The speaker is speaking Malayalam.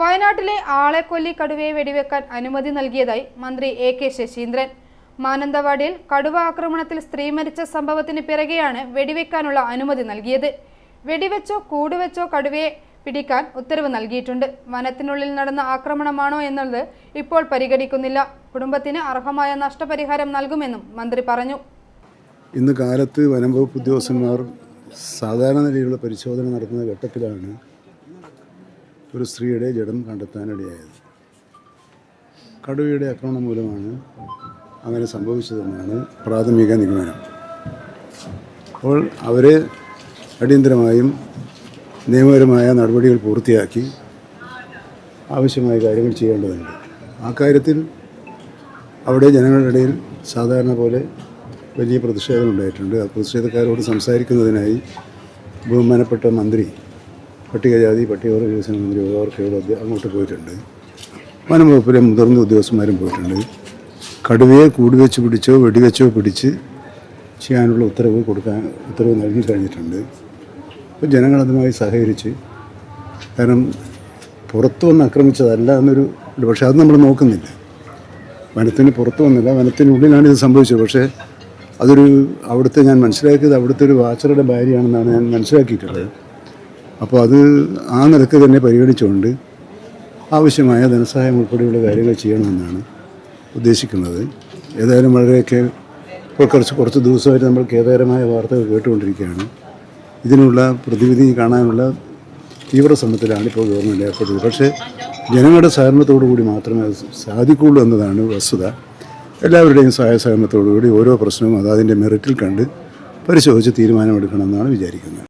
വയനാട്ടിലെ ആളെക്കൊല്ലി കടുവയെ വെടിവെക്കാൻ അനുമതി നൽകിയതായി മന്ത്രി എ കെ ശശീന്ദ്രൻ. മാനന്തവാടിയിൽ കടുവ ആക്രമണത്തിൽ സ്ത്രീ മരിച്ച സംഭവത്തിന് പിറകെയാണ് വെടിവെക്കാനുള്ള അനുമതി നൽകിയത്. വെടിവെച്ചോ കൂടുവെച്ചോ കടുവയെ പിടിക്കാൻ ഉത്തരവ് നൽകിയിട്ടുണ്ട്. വനത്തിനുള്ളിൽ നടന്ന ആക്രമണമാണോ എന്നുള്ളത് ഇപ്പോൾ പരിഗണിക്കുന്നില്ല. കുടുംബത്തിന് അർഹമായ നഷ്ടപരിഹാരം നൽകുമെന്നും മന്ത്രി പറഞ്ഞു. ഇന്ന് കാലത്ത് വനം വകുപ്പ് ഉദ്യോഗസ്ഥന്മാർ സാധാരണ നിലയിലുള്ള പരിശോധന നടത്തുന്ന ഘട്ടത്തിലാണ് ഒരു സ്ത്രീയുടെ ജഡം കണ്ടെത്താനിടയായത്. കടുവയുടെ ആക്രമണം മൂലമാണ് അങ്ങനെ സംഭവിച്ചതെന്നാണ് പ്രാഥമിക നിഗമനം. അപ്പോൾ അവരെ അടിയന്തരമായും നിയമപരമായ നടപടികൾ പൂർത്തിയാക്കി ആവശ്യമായ കാര്യങ്ങൾ ചെയ്യേണ്ടതുണ്ട്. ആ കാര്യത്തിൽ അവിടെ ജനങ്ങളുടെ ഇടയിൽ സാധാരണ പോലെ വലിയ പ്രതിഷേധം ഉണ്ടായിട്ടുണ്ട്. ആ പ്രതിഷേധക്കാരോട് സംസാരിക്കുന്നതിനായി ബഹുമാനപ്പെട്ട മന്ത്രി പട്ടികജാതി പട്ടികവർഗ വികസന മന്ത്രി അദ്ദേഹം അങ്ങോട്ട് പോയിട്ടുണ്ട്. വനം വകുപ്പിലെ മുതിർന്ന ഉദ്യോഗസ്ഥന്മാരും പോയിട്ടുണ്ട്. കടുവയെ കൂടുവെച്ച് പിടിച്ചോ വെടിവെച്ചോ പിടിച്ച് ചെയ്യാനുള്ള ഉത്തരവ് കൊടുക്കാൻ ഉത്തരവ് നൽകി കഴിഞ്ഞിട്ടുണ്ട്. അപ്പോൾ ജനങ്ങളതുമായി സഹകരിച്ച് കാരണം പുറത്തു വന്ന് ആക്രമിച്ചതല്ല എന്നൊരു പക്ഷേ അത് നമ്മൾ നോക്കുന്നില്ല. വനത്തിന് പുറത്തു വന്നില്ല വനത്തിനുള്ളിലാണ് ഇത് സംഭവിച്ചത്. പക്ഷേ അതൊരു അവിടുത്തെ ഞാൻ മനസ്സിലാക്കിയത് അവിടുത്തെ ഒരു വാച്ചറുടെ ഭാര്യയാണെന്നാണ് ഞാൻ മനസ്സിലാക്കിയിട്ടുള്ളത്. അപ്പോൾ അത് ആ നിരക്ക് തന്നെ പരിഗണിച്ചുകൊണ്ട് ആവശ്യമായ ധനസഹായം ഉൾപ്പെടെയുള്ള കാര്യങ്ങൾ ചെയ്യണമെന്നാണ് ഉദ്ദേശിക്കുന്നത്. ഏതായാലും വളരെയൊക്കെ ഇപ്പോൾ കുറച്ച് കുറച്ച് ദിവസമായിട്ട് നമ്മൾ ഖേദകരമായ വാർത്തകൾ കേട്ടുകൊണ്ടിരിക്കുകയാണ്. ഇതിനുള്ള പ്രതിവിധി കാണാനുള്ള തീവ്ര ശ്രമത്തിലാണ് ഇപ്പോൾ ഗവൺമെന്റ് ഏർപ്പെട്ടത് പക്ഷേ ജനങ്ങളുടെ സഹകരണത്തോടു കൂടി മാത്രമേ അത് എന്നതാണ് വസ്തുത. എല്ലാവരുടെയും സഹായ സഹകരണത്തോടു കൂടി ഓരോ പ്രശ്നവും അത് മെറിറ്റിൽ കണ്ട് പരിശോധിച്ച് തീരുമാനമെടുക്കണമെന്നാണ് വിചാരിക്കുന്നത്.